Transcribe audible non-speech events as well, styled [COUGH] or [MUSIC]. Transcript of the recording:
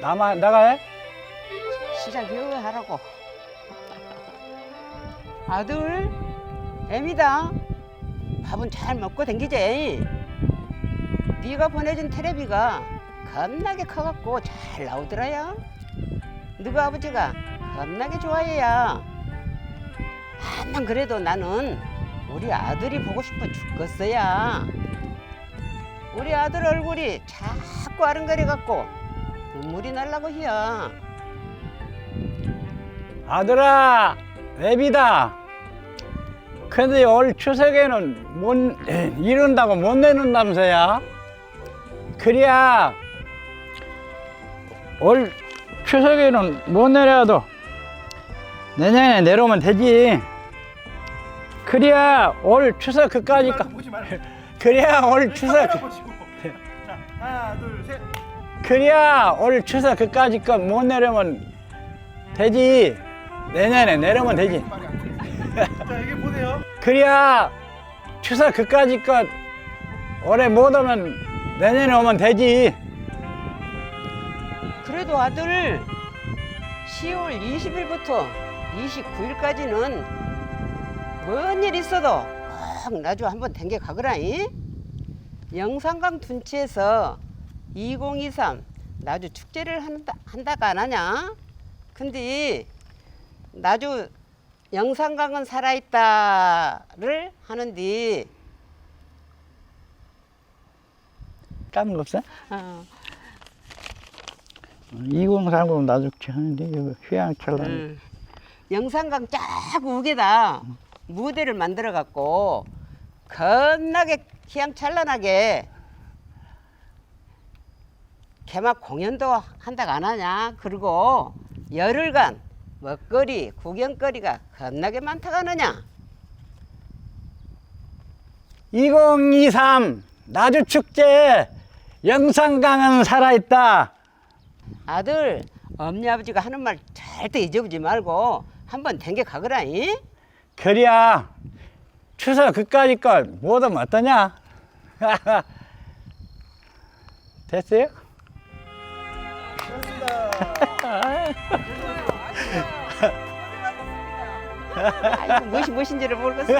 나만 나가 해? 시작해요 하라고. 아들, 애미다. 밥은 잘 먹고 댕기지. 네가 보내준 테레비가 겁나게 커갖고 잘 나오더라야. 너가 아버지가 겁나게 좋아해야. 한만 그래도 나는 우리 아들이 보고 싶어 죽겠어야. 우리 아들 얼굴이 자꾸 아른거려갖고 눈물이 날라고 해야. 아들아, 애비다. 근데 올 추석에는 못 [CLEARS THROAT] 이룬다고 못 내는다면서야? 그래야 올 추석에는 못 내려도 내년에 내려오면 되지. 그래야 올 추석 그까짓 거. 보지 말고 그래야 올 추석 카메라 보시고 자 하나 둘 셋 그래야 올 추석 그까짓 거못 내려면 되지. 내년에 내려오면 되지. 자 여기 보세요 그래야 추석 그까짓 것 올해 못 오면 내년에 오면 되지. 그래도 아들 10월 20일부터 29일까지는 뭔 일 있어도 꼭 나주 한번 댕겨 가거라이. 영산강 둔치에서 2023 나주 축제를 한다, 한다가 안 하냐? 근데 나주 영산강은 살아있다를 하는데 까는 거 없어? 어, 2030 나죽지 하는데 이거 휴양철 음. 영산강 쫙 우게다 무대를 만들어 갖고 겁나게 희양찬란하게 개막 공연도 한다고 안 하냐 그리고 열흘간 먹거리 구경거리가 겁나게 많다고 하느냐 2023 나주 축제 영산강은 살아있다. 아들 엄니 아버지가 하는 말 절대 잊어보지 말고 한번 댕겨 가거라이 그래야 추석 그까짓 것못 오면 어떠냐? [LAUGHS] 됐어요? 아이고 무엇이 무엇인지를 모르겠어